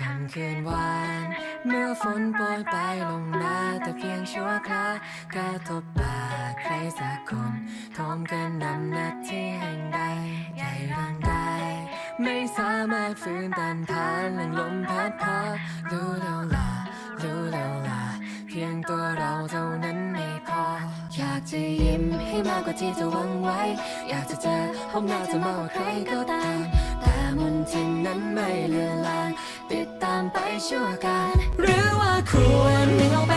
คำคืนวานเมื่อฝนโปรยไปลงมาแต่เพียงชั่วครากระทบปากใครสักคนทอมกันนำนาที่แห่งใดใหญ่ร่างใดไม่สามารถฝืนต้านทานแรงลมพัดพารู้แล้วล่ะรู้แล้วล่ะเพียงตัวเราเท่านั้นไม่พออยากจะยิ้มให้มากกว่าที่จะหวังไว้ อยากจะเจอผมน่าจะมาว่าใครก็ตามแต่มนทินนั้นไม่เลือนลาง ติดตามไปชั่วการหรือว่าควรวิ่งออกไป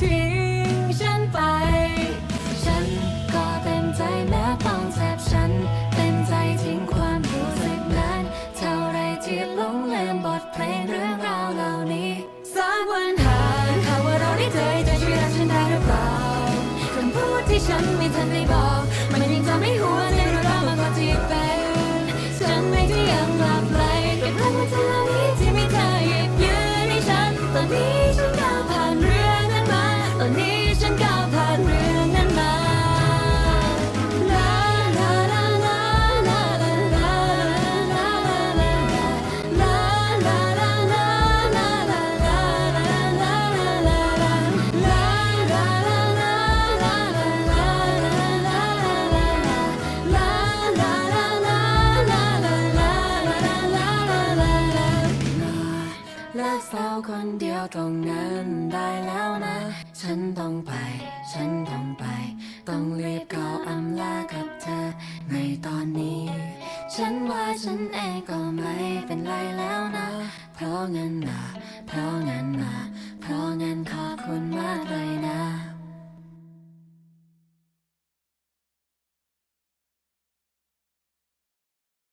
ทิ้งฉันไป ฉันก็เต็มใจแม้ต้องแสบฉัน เต็มใจทิ้งความรู้สึกนั้น เท่าไรที่หลงลืมบทเพลงเรื่องราวเหล่านี้สักวันหากหากว่าเราได้เจอจช่วยรักฉันได้หรือเปล่าคำพูดที่ฉันไม่ทันได้บอก มันยังจำไม่หัวใจเราร้อนมากกว่าที่เป็นฉันไม่ที่ยัง 你。 เลิกเศร้าคนเดียวตรงนั้นได้แล้วนะ ฉันต้องไป ฉันต้องไป ต้องรีบเก่าอำลากับเธอ ในตอนนี้ ฉันว่าฉันเองก็ไม่เป็นไรแล้วนะ เพราะงั้นนะ